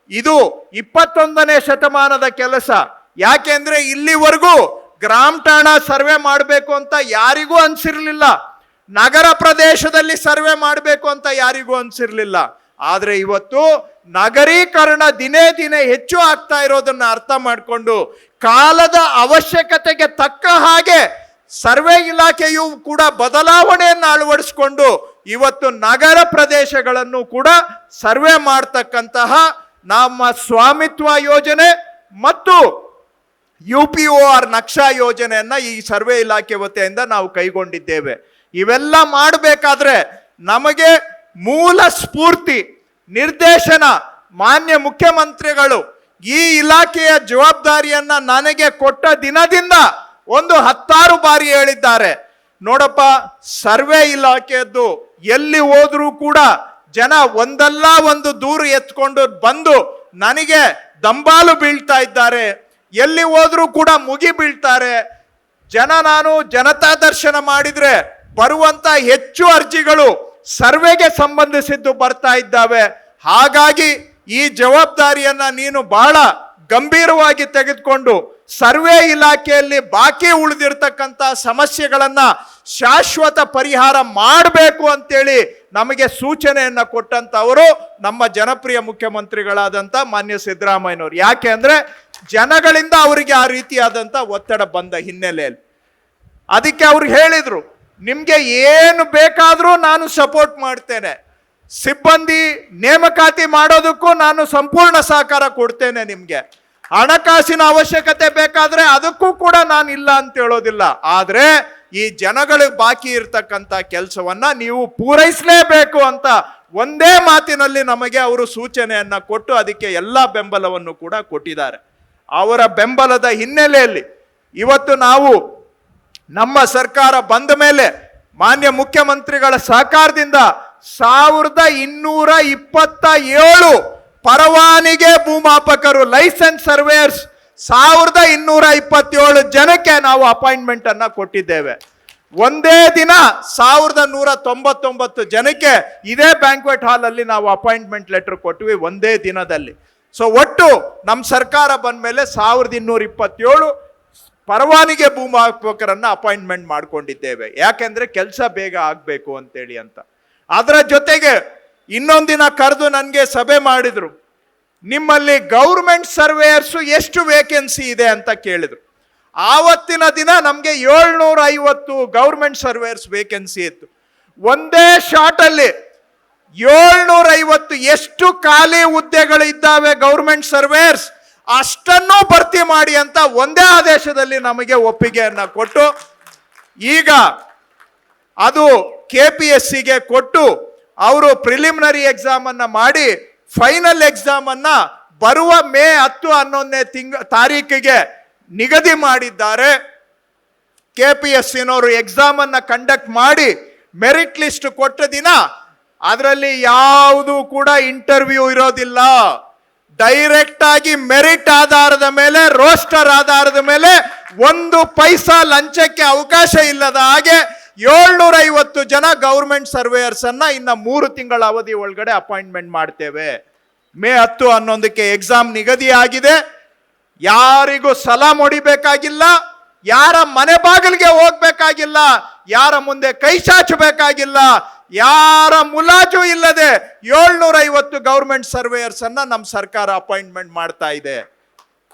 ಇದು ಇಪ್ಪತ್ತೊಂದನೇ ಶತಮಾನದ ಕೆಲಸ. ಯಾಕೆಂದ್ರೆ ಇಲ್ಲಿವರೆಗೂ ಗ್ರಾಮ ಠಾಣ ಸರ್ವೆ ಮಾಡಬೇಕು ಅಂತ ಯಾರಿಗೂ ಅನಿಸಿರಲಿಲ್ಲ. ನಗರ ಪ್ರದೇಶದಲ್ಲಿ ಸರ್ವೆ ಮಾಡಬೇಕು ಅಂತ ಯಾರಿಗೂ ಅನಿಸಿರಲಿಲ್ಲ. ಆದರೆ ಇವತ್ತು ನಗರೀಕರಣ ದಿನೇ ದಿನೇ ಹೆಚ್ಚು ಆಗ್ತಾ ಇರೋದನ್ನ ಅರ್ಥ ಮಾಡಿಕೊಂಡು ಕಾಲದ ಅವಶ್ಯಕತೆಗೆ ತಕ್ಕ ಹಾಗೆ ಸರ್ವೆ ಇಲಾಖೆಯು ಕೂಡ ಬದಲಾವಣೆಯನ್ನು ಅಳವಡಿಸಿಕೊಂಡು ಇವತ್ತು ನಗರ ಪ್ರದೇಶಗಳನ್ನು ಕೂಡ ಸರ್ವೆ ಮಾಡ್ತಕ್ಕಂತಹ ನಮ್ಮ ಸ್ವಾಮಿತ್ವ ಯೋಜನೆ ಮತ್ತು U P O R Naksha ಯೋಜನೆಯನ್ನ ಈ ಸರ್ವೆ ಇಲಾಖೆ ವತಿಯಿಂದ ನಾವು ಕೈಗೊಂಡಿದ್ದೇವೆ. ಇವೆಲ್ಲ ಮಾಡಬೇಕಾದ್ರೆ ನಮಗೆ ಮೂಲ ಸ್ಫೂರ್ತಿ, ನಿರ್ದೇಶನ, ಮಾನ್ಯ ಮುಖ್ಯಮಂತ್ರಿಗಳು ಈ ಇಲಾಖೆಯ ಜವಾಬ್ದಾರಿಯನ್ನ ನನಗೆ ಕೊಟ್ಟ ದಿನದಿಂದ ಒಂದು ಹತ್ತಾರು ಬಾರಿ ಹೇಳಿದ್ದಾರೆ. ನೋಡಪ್ಪ, ಸರ್ವೆ ಇಲಾಖೆಯದ್ದು ಎಲ್ಲಿ ಹೋದ್ರೂ ಕೂಡ ಜನ ಒಂದಲ್ಲ ಒಂದು ದೂರು ಎತ್ಕೊಂಡು ಬಂದು ನನಗೆ ದಂಬಾಲು ಬೀಳ್ತಾ ಇದ್ದಾರೆ. ಎಲ್ಲಿ ಹೋದ್ರೂ ಕೂಡ ಮುಗಿ ಬೀಳ್ತಾರೆ. ಜನ ನಾನು ಜನತಾ ದರ್ಶನ ಮಾಡಿದ್ರೆ ಬರುವಂತ ಹೆಚ್ಚು ಅರ್ಜಿಗಳು ಸರ್ವೆಗೆ ಸಂಬಂಧಿಸಿದ್ದು ಬರ್ತಾ ಇದ್ದಾವೆ. ಹಾಗಾಗಿ ಈ ಜವಾಬ್ದಾರಿಯನ್ನ ನೀನು ಬಹಳ ಗಂಭೀರವಾಗಿ ತೆಗೆದುಕೊಂಡು ಸರ್ವೆ ಇಲಾಖೆಯಲ್ಲಿ ಬಾಕಿ ಉಳಿದಿರ್ತಕ್ಕಂಥ ಸಮಸ್ಯೆಗಳನ್ನ ಶಾಶ್ವತ ಪರಿಹಾರ ಮಾಡಬೇಕು ಅಂತೇಳಿ ನಮಗೆ ಸೂಚನೆಯನ್ನ ಕೊಟ್ಟಂಥವರು ನಮ್ಮ ಜನಪ್ರಿಯ ಮುಖ್ಯಮಂತ್ರಿಗಳಾದಂಥ ಮಾನ್ಯ ಸಿದ್ದರಾಮಯ್ಯನವರು. ಯಾಕೆ ಅಂದರೆ ಜನಗಳಿಂದ ಅವರಿಗೆ ಆ ರೀತಿಯಾದಂಥ ಒತ್ತಡ ಬಂದ ಹಿನ್ನೆಲೆಯಲ್ಲಿ. ಅದಕ್ಕೆ ಅವ್ರು ಹೇಳಿದ್ರು, ನಿಮಗೆ ಏನು ಬೇಕಾದರೂ ನಾನು ಸಪೋರ್ಟ್ ಮಾಡ್ತೇನೆ. ಸಿಬ್ಬಂದಿ ನೇಮಕಾತಿ ಮಾಡೋದಕ್ಕೂ ನಾನು ಸಂಪೂರ್ಣ ಸಹಕಾರ ಕೊಡ್ತೇನೆ ನಿಮ್ಗೆ. ಹಣಕಾಸಿನ ಅವಶ್ಯಕತೆ ಬೇಕಾದ್ರೆ ಅದಕ್ಕೂ ಕೂಡ ನಾನು ಇಲ್ಲ ಅಂತ ಹೇಳೋದಿಲ್ಲ. ಆದ್ರೆ ಈ ಜನಗಳಿಗೆ ಬಾಕಿ ಇರ್ತಕ್ಕಂಥ ಕೆಲಸವನ್ನ ನೀವು ಪೂರೈಸಲೇಬೇಕು ಅಂತ ಒಂದೇ ಮಾತಿನಲ್ಲಿ ನಮಗೆ ಅವರು ಸೂಚನೆಯನ್ನ ಕೊಟ್ಟು ಅದಕ್ಕೆ ಎಲ್ಲ ಬೆಂಬಲವನ್ನು ಕೂಡ ಕೊಟ್ಟಿದ್ದಾರೆ. ಅವರ ಬೆಂಬಲದ ಹಿನ್ನೆಲೆಯಲ್ಲಿ ಇವತ್ತು ನಾವು ನಮ್ಮ ಸರ್ಕಾರ ಬಂದ ಮೇಲೆ ಮಾನ್ಯ ಮುಖ್ಯಮಂತ್ರಿಗಳ ಸಹಕಾರದಿಂದ ಸಾವಿರದ ಇನ್ನೂರ ಇಪ್ಪತ್ತ ಏಳು ಪರವಾನಿಗೆ ಭೂಮಾಪಕರು, ಲೈಸೆನ್ಸ್ ಸರ್ವೇಯರ್ಸ್ ಸಾವಿರದ ಇನ್ನೂರ ಇಪ್ಪತ್ತೇಳು ಜನಕ್ಕೆ ನಾವು ಅಪಾಯಿಂಟ್ಮೆಂಟ್ ಅನ್ನ ಕೊಟ್ಟಿದ್ದೇವೆ. ಒಂದೇ ದಿನ ಸಾವಿರದ ನೂರ ತೊಂಬತ್ತೊಂಬತ್ತು ಜನಕ್ಕೆ ಇದೇ ಬ್ಯಾಂಕ್ವೆಟ್ ಹಾಲ್ ಅಲ್ಲಿ ನಾವು ಅಪಾಯಿಂಟ್ಮೆಂಟ್ ಲೆಟರ್ ಕೊಟ್ವಿ ಒಂದೇ ದಿನದಲ್ಲಿ. ಸೊ ಒಟ್ಟು ನಮ್ಮ ಸರ್ಕಾರ ಬಂದ ಮೇಲೆ ಸಾವಿರದ ಇನ್ನೂರ ಇಪ್ಪತ್ತೇಳು ಪರವಾನಿಗೆ ಭೂಮಾಪಕರನ್ನ ಅಪಾಯಿಂಟ್ಮೆಂಟ್ ಮಾಡ್ಕೊಂಡಿದ್ದೇವೆ. ಯಾಕೆಂದ್ರೆ ಕೆಲಸ ಬೇಗ ಆಗಬೇಕು ಅಂತೇಳಿ ಅಂತ. ಅದರ ಜೊತೆಗೆ ಇನ್ನೊಂದಿನ ಕರೆದು ನನಗೆ ಸಭೆ ಮಾಡಿದರು. ನಿಮ್ಮಲ್ಲಿ ಗೌರ್ಮೆಂಟ್ ಸರ್ವೇಯರ್ಸು ಎಷ್ಟು ವೇಕೆನ್ಸಿ ಇದೆ ಅಂತ ಕೇಳಿದರು. ಆವತ್ತಿನ ದಿನ ನಮಗೆ ಏಳ್ನೂರ ಐವತ್ತು ಗೌರ್ಮೆಂಟ್ ಸರ್ವೇಯರ್ಸ್ ವೇಕೆನ್ಸಿ ಇತ್ತು. ಒಂದೇ ಶಾಟಲ್ಲಿ ಏಳ್ನೂರ ಐವತ್ತು ಎಷ್ಟು ಖಾಲಿ ಹುದ್ದೆಗಳು ಇದ್ದಾವೆ ಗೌರ್ಮೆಂಟ್ ಸರ್ವೇಯರ್ಸ್, ಅಷ್ಟನ್ನು ಭರ್ತಿ ಮಾಡಿ ಅಂತ ಒಂದೇ ಆದೇಶದಲ್ಲಿ ನಮಗೆ ಒಪ್ಪಿಗೆಯನ್ನು ಕೊಟ್ಟು, ಈಗ ಅದು ಕೆ ಪಿ ಎಸ್ ಸಿಗೆ ಕೊಟ್ಟು ಅವರು ಪ್ರಿಲಿಮಿನರಿ ಎಕ್ಸಾಮ್ ಅನ್ನ ಮಾಡಿ ಫೈನಲ್ ಎಕ್ಸಾಮ್ ಅನ್ನ ಬರುವ ಮೇ ಹತ್ತು ಹನ್ನೊಂದನೇ ತಿಂಗ, ತಾರೀಕಿಗೆ ನಿಗದಿ ಮಾಡಿದ್ದಾರೆ. ಕೆ ಪಿ ಎಸ್ ಸಿನವರು ಎಕ್ಸಾಮ್ ಅನ್ನ ಕಂಡಕ್ಟ್ ಮಾಡಿ ಮೆರಿಟ್ ಲಿಸ್ಟ್ ಕೊಟ್ಟ ದಿನ ಅದರಲ್ಲಿ ಯಾವುದು ಕೂಡ ಇಂಟರ್ವ್ಯೂ ಇರೋದಿಲ್ಲ. ಡೈರೆಕ್ಟ್ ಆಗಿ ಮೆರಿಟ್ ಆಧಾರದ ಮೇಲೆ ರೋಸ್ಟರ್ ಆಧಾರದ ಮೇಲೆ ಒಂದು ಪೈಸಾ ಲಂಚಕ್ಕೆ ಅವಕಾಶ ಇಲ್ಲದ ಹಾಗೆ ಏಳ್ನೂರ ಐವತ್ತು ಜನ ಗೌರ್ಮೆಂಟ್ ಸರ್ವೇಯರ್ಸ್ ಅನ್ನ ಇನ್ನ ಮೂರು ತಿಂಗಳ ಅವಧಿ ಒಳಗಡೆ ಅಪಾಯಿಂಟ್ಮೆಂಟ್ ಮಾಡ್ತೇವೆ. ಮೇ ಹತ್ತು ಹನ್ನೊಂದಕ್ಕೆ ಎಕ್ಸಾಮ್ ನಿಗದಿ ಆಗಿದೆ ಯಾರಿಗೂ ಸಲ ಹೊಡಿಬೇಕಾಗಿಲ್ಲ ಯಾರ ಮನೆ ಬಾಗಿಲಿಗೆ ಹೋಗ್ಬೇಕಾಗಿಲ್ಲ. ಯಾರ ಮುಂದೆ ಕೈ ಚಾಚಬೇಕಾಗಿಲ್ಲ. ಯಾರ ಮುಲಾಜು ಇಲ್ಲದೆ ಏಳ್ನೂರ ಐವತ್ತು ಗೌರ್ಮೆಂಟ್ ಸರ್ವೇಯರ್ಸ್ ಅನ್ನ ನಮ್ಮ ಸರ್ಕಾರ ಅಪಾಯಿಂಟ್ಮೆಂಟ್ ಮಾಡ್ತಾ ಇದೆ.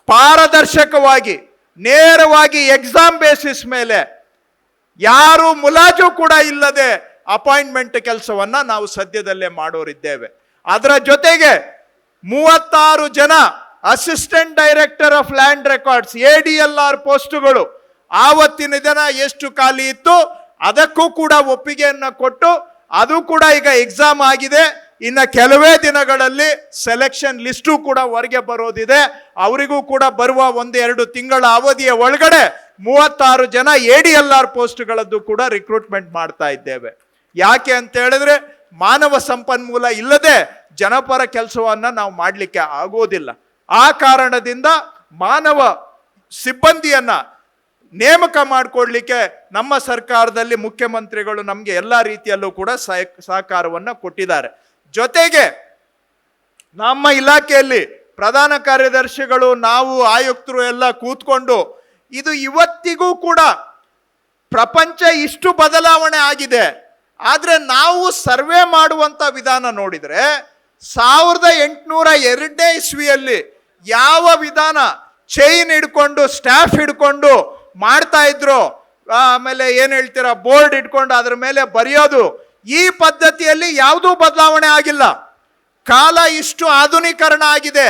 ಪಾರದರ್ಶಕವಾಗಿ, ನೇರವಾಗಿ ಎಕ್ಸಾಮ್ ಬೇಸಿಸ್ ಮೇಲೆ ಯಾರು ಮುಲಾಜು ಕೂಡ ಇಲ್ಲದೆ ಅಪಾಯಿಂಟ್ಮೆಂಟ್ ಕೆಲಸವನ್ನ ನಾವು ಸದ್ಯದಲ್ಲೇ ಮಾಡೋರಿದ್ದೇವೆ. ಅದರ ಜೊತೆಗೆ ಮೂವತ್ತಾರು ಜನ assistant director of land records, A D L R ಪೋಸ್ಟುಗಳು ಆವತ್ತಿನ ದಿನ ಎಷ್ಟು ಖಾಲಿ ಇತ್ತು ಅದಕ್ಕೂ ಕೂಡ ಒಪ್ಪಿಗೆಯನ್ನ ಕೊಟ್ಟು ಅದು ಕೂಡ ಈಗ ಎಕ್ಸಾಮ್ ಆಗಿದೆ. ಇನ್ನು ಕೆಲವೇ ದಿನಗಳಲ್ಲಿ ಸೆಲೆಕ್ಷನ್ ಲಿಸ್ಟು ಕೂಡ ಹೊರಗೆ ಬರೋದಿದೆ. ಅವರಿಗೂ ಕೂಡ ಬರುವ ಒಂದು ಎರಡು ತಿಂಗಳ ಅವಧಿಯ ಒಳಗಡೆ ಮೂವತ್ತಾರು ಜನ ಎ ಡಿ ಎಲ್ ಆರ್ ಪೋಸ್ಟ್ಗಳದ್ದು ಕೂಡ ರಿಕ್ರೂಟ್ಮೆಂಟ್ ಮಾಡ್ತಾ ಇದ್ದೇವೆ. ಯಾಕೆ ಅಂತ ಹೇಳಿದ್ರೆ, ಮಾನವ ಸಂಪನ್ಮೂಲ ಇಲ್ಲದೆ ಜನಪರ ಕೆಲಸವನ್ನ ನಾವು ಮಾಡಲಿಕ್ಕೆ ಆಗೋದಿಲ್ಲ. ಆ ಕಾರಣದಿಂದ ಮಾನವ ಸಿಬ್ಬಂದಿಯನ್ನ ನೇಮಕ ಮಾಡಿಕೊಡ್ಲಿಕ್ಕೆ ನಮ್ಮ ಸರ್ಕಾರದಲ್ಲಿ ಮುಖ್ಯಮಂತ್ರಿಗಳು ನಮಗೆ ಎಲ್ಲ ರೀತಿಯಲ್ಲೂ ಕೂಡ ಸಹ- ಸಹಕಾರವನ್ನ ಕೊಟ್ಟಿದ್ದಾರೆ. ಜೊತೆಗೆ ನಮ್ಮ ಇಲಾಖೆಯಲ್ಲಿ ಪ್ರಧಾನ ಕಾರ್ಯದರ್ಶಿಗಳು, ನಾವು ಆಯುಕ್ತರು ಎಲ್ಲ ಕೂತ್ಕೊಂಡು ಇದು ಇವತ್ತಿಗೂ ಕೂಡ ಪ್ರಪಂಚ ಇಷ್ಟು ಬದಲಾವಣೆ ಆಗಿದೆ. ಆದರೆ ನಾವು ಸರ್ವೆ ಮಾಡುವಂಥ ವಿಧಾನ ನೋಡಿದರೆ ಸಾವಿರದ ಎಂಟುನೂರ ಎರಡನೇ ಇಸ್ವಿಯಲ್ಲಿ ಯಾವ ವಿಧಾನ ಚೈನ್ ಹಿಡ್ಕೊಂಡು ಸ್ಟಾಫ್ ಹಿಡ್ಕೊಂಡು ಮಾಡ್ತಾ ಇದ್ರು? ಆಮೇಲೆ ಏನು ಹೇಳ್ತೀರಾ, ಬೋರ್ಡ್ ಇಟ್ಕೊಂಡು ಅದ್ರ ಮೇಲೆ ಬರೆಯೋದು. ಈ ಪದ್ಧತಿಯಲ್ಲಿ ಯಾವುದೂ ಬದಲಾವಣೆ ಆಗಿಲ್ಲ. ಕಾಲ ಇಷ್ಟು ಆಧುನೀಕರಣ ಆಗಿದೆ.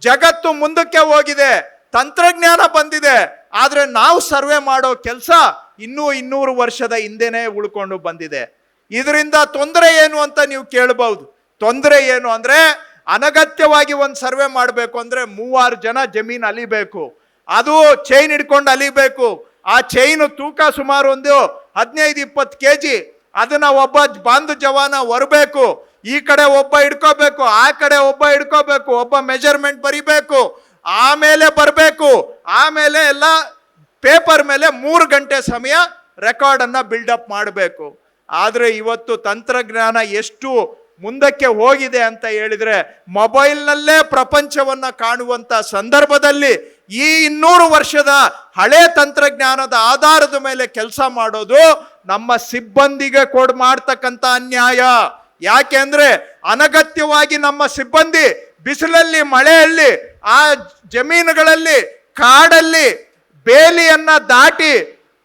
ಜಗತ್ತು ಮುಂದಕ್ಕೆ ಹೋಗಿದೆ. ತಂತ್ರಜ್ಞಾನ ಬಂದಿದೆ. ಆದ್ರೆ ನಾವು ಸರ್ವೆ ಮಾಡೋ ಕೆಲಸ ಇನ್ನೂ ಇನ್ನೂರು ವರ್ಷದ ಹಿಂದೆನೇ ಉಳ್ಕೊಂಡು ಬಂದಿದೆ. ಇದರಿಂದ ತೊಂದರೆ ಏನು ಅಂತ ನೀವು ಕೇಳಬಹುದು ತೊಂದರೆ ಏನು ಅಂದ್ರೆ ಅನಗತ್ಯವಾಗಿ ಒಂದು ಸರ್ವೆ ಮಾಡಬೇಕು ಅಂದ್ರೆ ಮೂವಾರು ಜನ ಜಮೀನು ಅಲಿಬೇಕು. ಅದು ಚೈನ್ ಹಿಡ್ಕೊಂಡು ಅಲಿಬೇಕು. ಆ ಚೈನು ತೂಕ ಸುಮಾರು ಒಂದು ಹದಿನೈದು ಇಪ್ಪತ್ತು ಕೆ ಜಿ ಅದನ್ನ ಒಬ್ಬ ಬಾಂಧು ಜವಾನ ಹೊರಬೇಕು ಈ ಕಡೆ ಒಬ್ಬ ಹಿಡ್ಕೋಬೇಕು, ಆ ಕಡೆ ಒಬ್ಬ ಹಿಡ್ಕೋಬೇಕು, ಒಬ್ಬ ಮೆಜರ್ಮೆಂಟ್ ಬರಿಬೇಕು. ಆಮೇಲೆ ಬರಬೇಕು. ಆಮೇಲೆ ಎಲ್ಲ ಪೇಪರ್ ಮೇಲೆ ಮೂರು ಗಂಟೆ ಸಮಯ ರೆಕಾರ್ಡ್ ಅನ್ನ ಬಿಲ್ಡಪ್ ಮಾಡಬೇಕು. ಆದರೆ ಇವತ್ತು ತಂತ್ರಜ್ಞಾನ ಎಷ್ಟು ಮುಂದಕ್ಕೆ ಹೋಗಿದೆ ಅಂತ ಹೇಳಿದ್ರೆ ಮೊಬೈಲ್ನಲ್ಲೇ ಪ್ರಪಂಚವನ್ನ ಕಾಣುವಂತ ಸಂದರ್ಭದಲ್ಲಿ ಈ ಇನ್ನೂರು ವರ್ಷದ ಹಳೆ ತಂತ್ರಜ್ಞಾನದ ಆಧಾರದ ಮೇಲೆ ಕೆಲಸ ಮಾಡೋದು ನಮ್ಮ ಸಿಬ್ಬಂದಿಗೆ ಕೊಡ್ ಮಾಡ್ತಕ್ಕಂಥ ಅನ್ಯಾಯ. ಯಾಕೆಂದ್ರೆ ಅನಗತ್ಯವಾಗಿ ನಮ್ಮ ಸಿಬ್ಬಂದಿ ಬಿಸಿಲಲ್ಲಿ, ಮಳೆಯಲ್ಲಿ ಆ ಜಮೀನುಗಳಲ್ಲಿ, ಕಾಡಲ್ಲಿ ಬೇಲಿಯನ್ನ ದಾಟಿ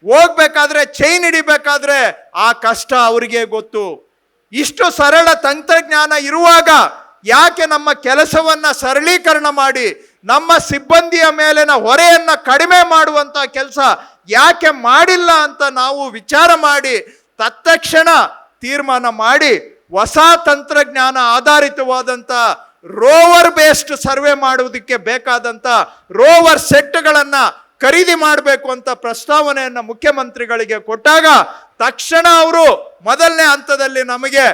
ಹೋಗ್ಬೇಕಾದ್ರೆ ಚೈನ್ ಹಿಡಿಬೇಕಾದ್ರೆ ಆ ಕಷ್ಟ ಅವರಿಗೆ ಗೊತ್ತು. ಇಷ್ಟು ಸರಳ ತಂತ್ರಜ್ಞಾನ ಇರುವಾಗ ಯಾಕೆ ನಮ್ಮ ಕೆಲಸವನ್ನ ಸರಳೀಕರಣ ಮಾಡಿ, ನಮ್ಮ ಸಿಬ್ಬಂದಿಯ ಮೇಲಿನ ಹೊರೆಯನ್ನ ಕಡಿಮೆ ಮಾಡುವಂತ ಕೆಲಸ ಯಾಕೆ ಮಾಡಿಲ್ಲ ಅಂತ ನಾವು ವಿಚಾರ ಮಾಡಿ, ತತ್ಕ್ಷಣ ತೀರ್ಮಾನ ಮಾಡಿ, ಹೊಸ ತಂತ್ರಜ್ಞಾನ ಆಧಾರಿತವಾದಂತ ರೋವರ್ ಬೇಸ್ಡ್ ಸರ್ವೆ ಮಾಡುವುದಕ್ಕೆ ಬೇಕಾದಂತ ರೋವರ್ ಸೆಟ್ಗಳನ್ನು ಖರೀದಿ ಮಾಡಬೇಕು ಅಂತ ಪ್ರಸ್ತಾವನೆಯನ್ನ ಮುಖ್ಯಮಂತ್ರಿಗಳಿಗೆ ಕೊಟ್ಟಾಗ ತಕ್ಷಣ ಅವರು ಮೊದಲನೇ ಹಂತದಲ್ಲಿ ನಮಗೆ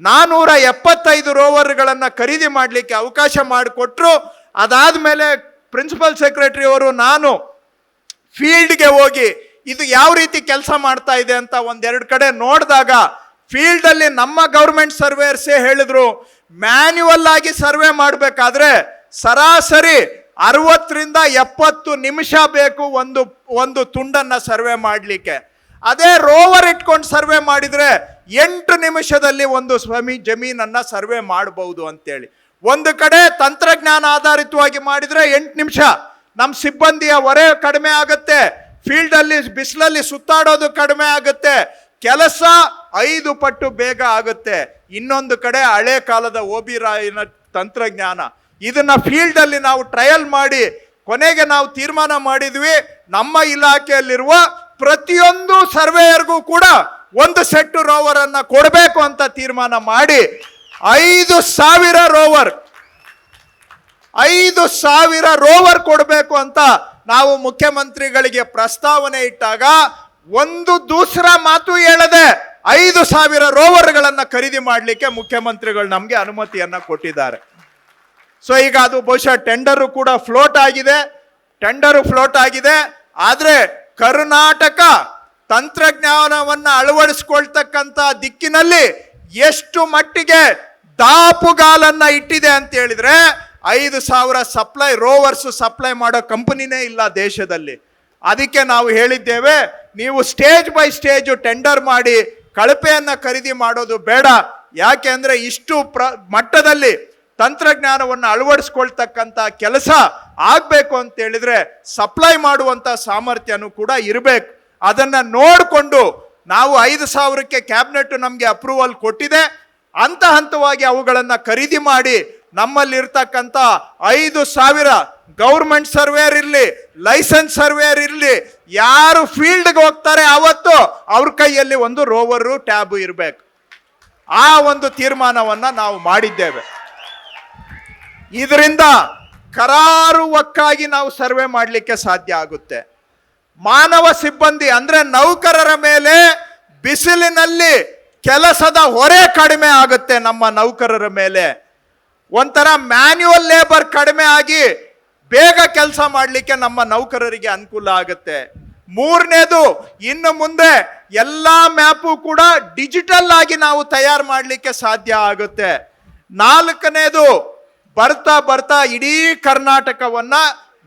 ನಾನೂರ ಎಪ್ಪತ್ತೈದು ರೋವರ್ಗಳನ್ನು ಖರೀದಿ ಮಾಡಲಿಕ್ಕೆ ಅವಕಾಶ ಮಾಡಿಕೊಟ್ರು. ಅದಾದ ಮೇಲೆ ಪ್ರಿನ್ಸಿಪಲ್ ಸೆಕ್ರೆಟರಿ ಅವರು, ನಾನು ಫೀಲ್ಡ್ಗೆ ಹೋಗಿ ಇದು ಯಾವ ರೀತಿ ಕೆಲಸ ಮಾಡ್ತಾ ಇದೆ ಅಂತ ಒಂದೆರಡು ಕಡೆ ನೋಡಿದಾಗ ಫೀಲ್ಡ್ ಅಲ್ಲಿ ನಮ್ಮ ಗೌರ್ಮೆಂಟ್ ಸರ್ವೇರ್ಸೇ ಹೇಳಿದ್ರು ಮ್ಯಾನ್ಯುವಲ್ ಆಗಿ ಸರ್ವೆ ಮಾಡಬೇಕಾದ್ರೆ ಸರಾಸರಿ ಅರವತ್ತರಿಂದ ಎಪ್ಪತ್ತು ನಿಮಿಷ ಬೇಕು ಒಂದು ಒಂದು ತುಂಡನ್ನ ಸರ್ವೆ ಮಾಡಲಿಕ್ಕೆ. ಅದೇ ರೋವರ್ ಇಟ್ಕೊಂಡು ಸರ್ವೆ ಮಾಡಿದ್ರೆ ಎಂಟು ನಿಮಿಷದಲ್ಲಿ ಒಂದು ಸ್ವಾಮಿ ಜಮೀನನ್ನ ಸರ್ವೆ ಮಾಡಬಹುದು ಅಂತೇಳಿ. ಒಂದು ಕಡೆ ತಂತ್ರಜ್ಞಾನ ಆಧಾರಿತವಾಗಿ ಮಾಡಿದ್ರೆ ಎಂಟು ನಿಮಿಷ. ನಮ್ಮ ಸಿಬ್ಬಂದಿಯ ಹೊರೆ ಕಡಿಮೆ ಆಗುತ್ತೆ. ಫೀಲ್ಡ್ ಅಲ್ಲಿ ಬಿಸಿಲಲ್ಲಿ ಸುತ್ತಾಡೋದು ಕಡಿಮೆ ಆಗುತ್ತೆ. ಕೆಲಸ ಐದು ಪಟ್ಟು ಬೇಗ ಆಗುತ್ತೆ. ಇನ್ನೊಂದು ಕಡೆ ಹಳೆ ಕಾಲದ ಓಬಿರಾಯಿನ ತಂತ್ರಜ್ಞಾನ. ಇದನ್ನ ಫೀಲ್ಡ್ ಅಲ್ಲಿ ನಾವು ಟ್ರಯಲ್ ಮಾಡಿ, ಕೊನೆಗೆ ನಾವು ತೀರ್ಮಾನ ಮಾಡಿದ್ವಿ, ನಮ್ಮ ಇಲಾಖೆಯಲ್ಲಿರುವ ಪ್ರತಿಯೊಂದು ಸರ್ವೇಯರ್ಗೂ ಕೂಡ ಒಂದು ಸೆಟ್ ರೋವರ್ ಅನ್ನ ಕೊಡಬೇಕು ಅಂತ ತೀರ್ಮಾನ ಮಾಡಿ, ಐದು ಸಾವಿರ ರೋವರ್, ಐದು ಸಾವಿರ ರೋವರ್ ಕೊಡಬೇಕು ಅಂತ ನಾವು ಮುಖ್ಯಮಂತ್ರಿಗಳಿಗೆ ಪ್ರಸ್ತಾವನೆ ಇಟ್ಟಾಗ ಒಂದು ದೂಸರ ಮಾತು ಹೇಳದೆ ಐದು ಸಾವಿರ ರೋವರ್ಗಳನ್ನು ಖರೀದಿ ಮಾಡಲಿಕ್ಕೆ ಮುಖ್ಯಮಂತ್ರಿಗಳು ನಮಗೆ ಅನುಮತಿಯನ್ನ ಕೊಟ್ಟಿದ್ದಾರೆ. ಸೊ ಈಗ ಅದು ಬಹುಶಃ ಟೆಂಡರು ಕೂಡ ಫ್ಲೋಟ್ ಆಗಿದೆ, ಟೆಂಡರು ಫ್ಲೋಟ್ ಆಗಿದೆ, ಆದರೆ ಕರ್ನಾಟಕ ತಂತ್ರಜ್ಞಾನವನ್ನ ಅಳವಡಿಸ್ಕೊಳ್ತಕ್ಕಂಥ ದಿಕ್ಕಿನಲ್ಲಿ ಎಷ್ಟು ಮಟ್ಟಿಗೆ ದಾಪುಗಾಲನ್ನ ಇಟ್ಟಿದೆ ಅಂತ ಹೇಳಿದ್ರೆ, ಐದು ಸಾವಿರ ಸಪ್ಲೈ, ರೋವರ್ಸ್ ಸಪ್ಲೈ ಮಾಡೋ ಕಂಪನಿನೇ ಇಲ್ಲ ದೇಶದಲ್ಲಿ. ಅದಕ್ಕೆ ನಾವು ಹೇಳಿದ್ದೇವೆ, ನೀವು ಸ್ಟೇಜ್ ಬೈ ಸ್ಟೇಜ್ ಟೆಂಡರ್ ಮಾಡಿ ಕಳಪೆಯನ್ನ ಖರೀದಿ ಮಾಡೋದು ಬೇಡ. ಯಾಕೆ ಅಂದರೆ ಇಷ್ಟು ಪ್ರ, ಮಟ್ಟದಲ್ಲಿ ತಂತ್ರಜ್ಞಾನವನ್ನು ಅಳವಡಿಸ್ಕೊಳ್ತಕ್ಕಂಥ ಕೆಲಸ ಆಗಬೇಕು ಅಂತ ಹೇಳಿದ್ರೆ ಸಪ್ಲೈ ಮಾಡುವಂತ ಸಾಮರ್ಥ್ಯನೂ ಕೂಡ ಇರಬೇಕು. ಅದನ್ನ ನೋಡಿಕೊಂಡು ನಾವು ಐದು ಸಾವಿರಕ್ಕೆ ಕ್ಯಾಬಿನೆಟ್ ನಮಗೆ ಅಪ್ರೂವಲ್ ಕೊಟ್ಟಿದೆ. ಹಂತ ಹಂತವಾಗಿ ಅವುಗಳನ್ನ ಖರೀದಿ ಮಾಡಿ ನಮ್ಮಲ್ಲಿರ್ತಕ್ಕಂಥ ಐದು ಸಾವಿರ ಗೌರ್ಮೆಂಟ್ ಸರ್ವೇರ್ ಇರಲಿ, ಲೈಸೆನ್ಸ್ ಸರ್ವೇರ್ ಇರಲಿ ಯಾರು ಫೀಲ್ಡ್ಗೆ ಹೋಗ್ತಾರೆ ಅವತ್ತು ಅವ್ರ ಕೈಯಲ್ಲಿ ಒಂದು ರೋವರು ಟ್ಯಾಬ್ ಇರಬೇಕು. ಆ ಒಂದು ತೀರ್ಮಾನವನ್ನು ನಾವು ಮಾಡಿದ್ದೇವೆ. ಇದರಿಂದ ಕರಾರುವಕ್ಕಾಗಿ ನಾವು ಸರ್ವೆ ಮಾಡಲಿಕ್ಕೆ ಸಾಧ್ಯ ಆಗುತ್ತೆ. ಮಾನವ ಸಿಬ್ಬಂದಿ ಅಂದ್ರೆ ನೌಕರರ ಮೇಲೆ ಬಿಸಿಲಿನಲ್ಲಿ ಕೆಲಸದ ಹೊರೆ ಕಡಿಮೆ ಆಗುತ್ತೆ ನಮ್ಮ ನೌಕರರ ಮೇಲೆ. ಒಂಥರ ಮ್ಯಾನ್ಯುವಲ್ ಲೇಬರ್ ಕಡಿಮೆ ಆಗಿ ಬೇಗ ಕೆಲಸ ಮಾಡಲಿಕ್ಕೆ ನಮ್ಮ ನೌಕರರಿಗೆ ಅನುಕೂಲ ಆಗುತ್ತೆ. ಮೂರನೇದು, ಇನ್ನು ಮುಂದೆ ಎಲ್ಲ ಮ್ಯಾಪು ಕೂಡ ಡಿಜಿಟಲ್ ಆಗಿ ನಾವು ತಯಾರು ಮಾಡಲಿಕ್ಕೆ ಸಾಧ್ಯ ಆಗುತ್ತೆ. ನಾಲ್ಕನೇದು, ಬರ್ತಾ ಬರ್ತಾ ಇಡೀ ಕರ್ನಾಟಕವನ್ನ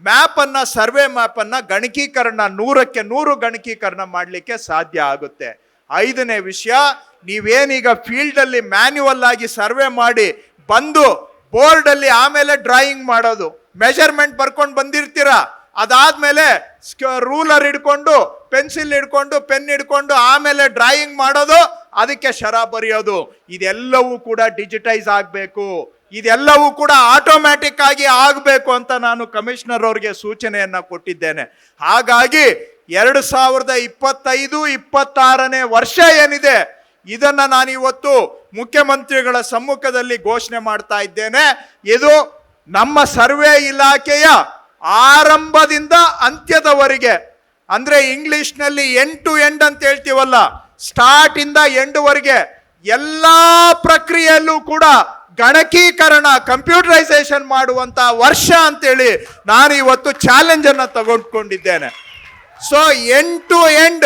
ಮ್ಯಾಪ್ ಅನ್ನ ಸರ್ವೆ ಮ್ಯಾಪ್ ಅನ್ನ ಗಣಕೀಕರಣ, ನೂರಕ್ಕೆ ನೂರು ಗಣಕೀಕರಣ ಮಾಡಲಿಕ್ಕೆ ಸಾಧ್ಯ ಆಗುತ್ತೆ. ಐದನೇ ವಿಷಯ, ನೀವೇನೀಗ ಫೀಲ್ಡ್ ಅಲ್ಲಿ ಮ್ಯಾನ್ಯುವಲ್ ಆಗಿ ಸರ್ವೆ ಮಾಡಿ ಬಂದು ಬೋರ್ಡಲ್ಲಿ ಆಮೇಲೆ ಡ್ರಾಯಿಂಗ್ ಮಾಡೋದು. ಮೆಜರ್ಮೆಂಟ್ ಬರ್ಕೊಂಡು ಬಂದಿರ್ತೀರ? ಅದಾದ್ಮೇಲೆ ರೂಲರ್ ಹಿಡ್ಕೊಂಡು ಪೆನ್ಸಿಲ್ ಹಿಡ್ಕೊಂಡು ಪೆನ್ ಹಿಡ್ಕೊಂಡು, ಆಮೇಲೆ ಡ್ರಾಯಿಂಗ್ ಮಾಡೋದು, ಅದಕ್ಕೆ ಶರ ಬರೆಯೋದು. ಇದೆಲ್ಲವೂ ಕೂಡ ಡಿಜಿಟೈಸ್ ಆಗಬೇಕು. ಇದೆಲ್ಲವೂ ಕೂಡ ಆಟೋಮ್ಯಾಟಿಕ್ ಆಗಿ ಆಗಬೇಕು ಅಂತ ನಾನು ಕಮಿಷನರ್ ಅವ್ರಿಗೆ ಸೂಚನೆಯನ್ನ ಕೊಟ್ಟಿದ್ದೇನೆ. ಹಾಗಾಗಿ ಎರಡು ಸಾವಿರದ ಇಪ್ಪತ್ತೈದು, ಇಪ್ಪತ್ತಾರನೇ ವರ್ಷ ಏನಿದೆ, ಇದನ್ನ ನಾನು ಇವತ್ತು ಮುಖ್ಯಮಂತ್ರಿಗಳ ಸಮ್ಮುಖದಲ್ಲಿ ಘೋಷಣೆ ಮಾಡ್ತಾ ಇದ್ದೇನೆ. ಇದು ನಮ್ಮ ಸರ್ವೆ ಇಲಾಖೆಯ ಆರಂಭದಿಂದ ಅಂತ್ಯದವರೆಗೆ, ಅಂದ್ರೆ ಇಂಗ್ಲಿಷ್ನಲ್ಲಿ ಎಂಡ್ ಟು ಎಂಡ್ ಅಂತ ಹೇಳ್ತೀವಲ್ಲ ಸ್ಟಾರ್ಟ್ ಇಂದ ಎಂಡ್ ವರೆಗೆ ಎಲ್ಲಾ ಪ್ರಕ್ರಿಯೆಯಲ್ಲೂ ಕೂಡ ಗಣಕೀಕರಣ ಕಂಪ್ಯೂಟರೈಸೇಷನ್ ಮಾಡುವಂತ ವರ್ಷ ಅಂತೇಳಿ ನಾನು ಇವತ್ತು ಚಾಲೆಂಜನ್ನು ತಗೊಂಡ್ಕೊಂಡಿದ್ದೇನೆ. So end to end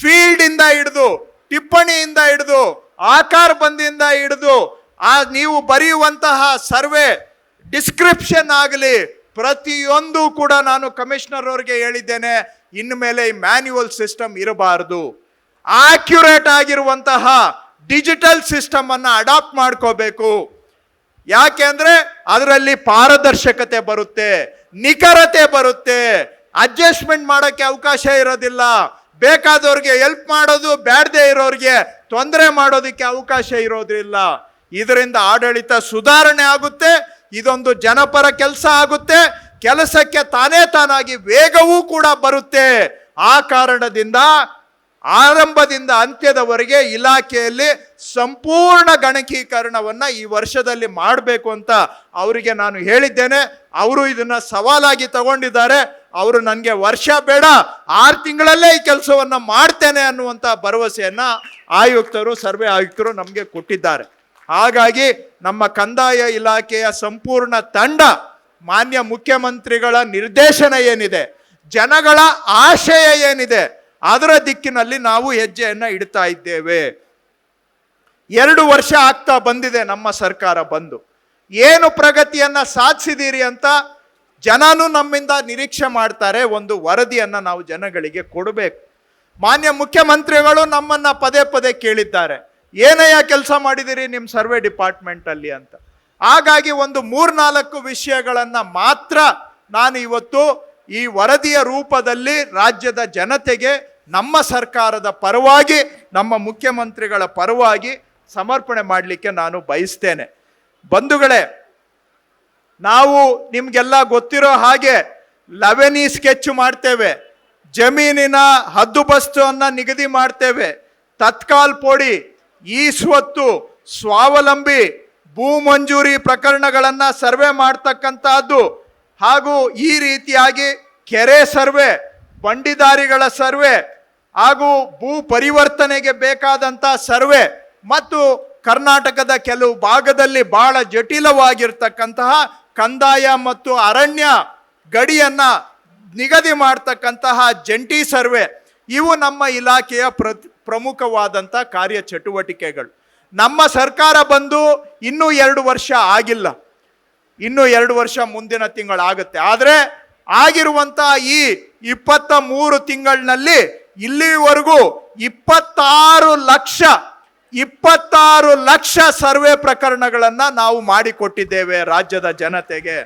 field ಇಂದ ಹಿಡಿದು, ಟಿಪ್ಪಣಿಯಿಂದ ಹಿಡಿದು, ಆಕಾರ ಬಂದಿಂದ ಹಿಡಿದು ಆ ನೀವು ಬರೆಯುವಂತಹ ಸರ್ವೆ ಡಿಸ್ಕ್ರಿಪ್ಷನ್ ಆಗಲಿ ಪ್ರತಿಯೊಂದು ಕೂಡ ನಾನು ಕಮಿಷನರ್ ಅವರಿಗೆ ಹೇಳಿದ್ದೇನೆ ಇನ್ನು ಮೇಲೆ ಈ ಮ್ಯಾನ್ಯುವಲ್ ಸಿಸ್ಟಮ್ ಇರಬಾರದು. ಆಕ್ಯುರೇಟ್ ಆಗಿರುವಂತಹ ಡಿಜಿಟಲ್ ಸಿಸ್ಟಮ್ ಅನ್ನ ಅಡಾಪ್ಟ್ ಮಾಡ್ಕೋಬೇಕು. ಯಾಕೆಂದ್ರೆ ಅದರಲ್ಲಿ ಪಾರದರ್ಶಕತೆ ಬರುತ್ತೆ, ನಿಖರತೆ ಬರುತ್ತೆ. ಅಡ್ಜಸ್ಟ್ಮೆಂಟ್ ಮಾಡೋಕ್ಕೆ ಅವಕಾಶ ಇರೋದಿಲ್ಲ. ಬೇಕಾದವ್ರಿಗೆ ಹೆಲ್ಪ್ ಮಾಡೋದು, ಬ್ಯಾಡ್ದೇ ಇರೋರಿಗೆ ತೊಂದರೆ ಮಾಡೋದಕ್ಕೆ ಅವಕಾಶ ಇರೋದಿಲ್ಲ ಇದರಿಂದ ಆಡಳಿತ ಸುಧಾರಣೆ ಆಗುತ್ತೆ, ಇದೊಂದು ಜನಪರ ಕೆಲಸ ಆಗುತ್ತೆ, ಕೆಲಸಕ್ಕೆ ತಾನೇ ತಾನಾಗಿ ವೇಗವೂ ಕೂಡ ಬರುತ್ತೆ. ಆ ಕಾರಣದಿಂದ ಆರಂಭದಿಂದ ಅಂತ್ಯದವರೆಗೆ ಇಲಾಖೆಯಲ್ಲಿ ಸಂಪೂರ್ಣ ಗಣಕೀಕರಣವನ್ನ ಈ ವರ್ಷದಲ್ಲಿ ಮಾಡಬೇಕು ಅಂತ ಅವರಿಗೆ ನಾನು ಹೇಳಿದ್ದೇನೆ. ಅವರು ಇದನ್ನ ಸವಾಲಾಗಿ ತಗೊಂಡಿದ್ದಾರೆ. ಅವರು ನನಗೆ ವರ್ಷ ಬೇಡ, ಆರು ತಿಂಗಳಲ್ಲೇ ಈ ಕೆಲಸವನ್ನ ಮಾಡ್ತೇನೆ ಅನ್ನುವಂಥ ಭರವಸೆಯನ್ನು ಆಯುಕ್ತರು, ಸರ್ವೆ ಆಯುಕ್ತರು ನಮಗೆ ಕೊಟ್ಟಿದ್ದಾರೆ. ಹಾಗಾಗಿ ನಮ್ಮ ಕಂದಾಯ ಇಲಾಖೆಯ ಸಂಪೂರ್ಣ ತಂಡ ಮಾನ್ಯ ಮುಖ್ಯಮಂತ್ರಿಗಳ ನಿರ್ದೇಶನ ಏನಿದೆ, ಜನಗಳ ಆಶಯ ಏನಿದೆ, ಅದರ ದಿಕ್ಕಿನಲ್ಲಿ ನಾವು ಹೆಜ್ಜೆಯನ್ನು ಇಡ್ತಾ ಇದ್ದೇವೆ. ಎರಡು ವರ್ಷ ಆಗ್ತಾ ಬಂದಿದೆ, ನಮ್ಮ ಸರ್ಕಾರ ಬಂದು. ಏನು ಪ್ರಗತಿಯನ್ನ ಸಾಧಿಸಿದ್ದೀರಿ ಅಂತ ಜನನು ನಮ್ಮಿಂದ ನಿರೀಕ್ಷೆ ಮಾಡ್ತಾರೆ, ಒಂದು ವರದಿಯನ್ನ ನಾವು ಜನಗಳಿಗೆ ಕೊಡಬೇಕು. ಮಾನ್ಯ ಮುಖ್ಯಮಂತ್ರಿಗಳು ನಮ್ಮನ್ನ ಪದೇ ಪದೇ ಕೇಳಿದ್ದಾರೆ. ಏನಯ್ಯ ಕೆಲಸ ಮಾಡಿದಿರಿ ನಿಮ್ಮ ಸರ್ವೆ ಡಿಪಾರ್ಟ್ಮೆಂಟ್ ಅಲ್ಲಿ ಅಂತ. ಹಾಗಾಗಿ ಒಂದು ಮೂರ್ನಾಲ್ಕು ವಿಷಯಗಳನ್ನು ಮಾತ್ರ ನಾನು ಇವತ್ತು ಈ ವರದಿಯ ರೂಪದಲ್ಲಿ ರಾಜ್ಯದ ಜನತೆಗೆ, ನಮ್ಮ ಸರ್ಕಾರದ ಪರವಾಗಿ, ನಮ್ಮ ಮುಖ್ಯಮಂತ್ರಿಗಳ ಪರವಾಗಿ ಸಮರ್ಪಣೆ ಮಾಡಲಿಕ್ಕೆ ನಾನು ಬಯಸ್ತೇನೆ. ಬಂಧುಗಳೇ, ನಾವು ನಿಮಗೆಲ್ಲ ಗೊತ್ತಿರೋ ಹಾಗೆ ಲವೆನಿ ಸ್ಕೆಚ್ ಮಾಡ್ತೇವೆ. ಜಮೀನಿನ ಹದ್ದುಬಸ್ತುವನ್ನು ನಿಗದಿ ಮಾಡ್ತೇವೆ. ತತ್ಕಾಲ್ ಪೋಡಿ ಈ ಸ್ವತ್ತು ಸ್ವಾವಲಂಬಿ ಭೂ ಮಂಜೂರಿ ಪ್ರಕರಣಗಳನ್ನು ಸರ್ವೆ ಮಾಡ್ತಕ್ಕಂತಹದ್ದು ಹಾಗೂ ಈ ರೀತಿಯಾಗಿ ಕೆರೆ ಸರ್ವೆ, ಬಂಡಿದಾರಿಗಳ ಸರ್ವೆ ಹಾಗೂ ಭೂ ಪರಿವರ್ತನೆಗೆ ಬೇಕಾದಂತ ಸರ್ವೆ ಮತ್ತು ಕರ್ನಾಟಕದ ಕೆಲವು ಭಾಗದಲ್ಲಿ ಬಹಳ ಜಟಿಲವಾಗಿರ್ತಕ್ಕಂತಹ ಕಂದಾಯ ಮತ್ತು ಅರಣ್ಯ ಗಡಿಯನ್ನ ನಿಗದಿ ಮಾಡ್ತಕ್ಕಂತಹ ಜಂಟಿ ಸರ್ವೆ. ಇವು ನಮ್ಮ ಇಲಾಖೆಯ ಪ್ರ ಪ್ರಮುಖವಾದಂಥ ಕಾರ್ಯ ಚಟುವಟಿಕೆಗಳು ನಮ್ಮ ಸರ್ಕಾರ ಬಂದು ಇನ್ನೂ ಎರಡು ವರ್ಷ ಆಗಿಲ್ಲ. ಇನ್ನು ಎರಡು ವರ್ಷ ಮುಂದಿನ ತಿಂಗಳಾಗುತ್ತೆ ಆದರೆ ಆಗಿರುವಂಥ ಈ ಇಪ್ಪತ್ತ ಮೂರು ತಿಂಗಳಿನಲ್ಲಿ ಇಲ್ಲಿವರೆಗೂ ಇಪ್ಪತ್ತಾರು ಲಕ್ಷ ಇಪ್ಪತ್ತಾರು ಲಕ್ಷ ಸರ್ವೆ ಪ್ರಕರಣಗಳನ್ನು ನಾವು ಮಾಡಿಕೊಟ್ಟಿದ್ದೇವೆ ರಾಜ್ಯದ ಜನತೆಗೆ.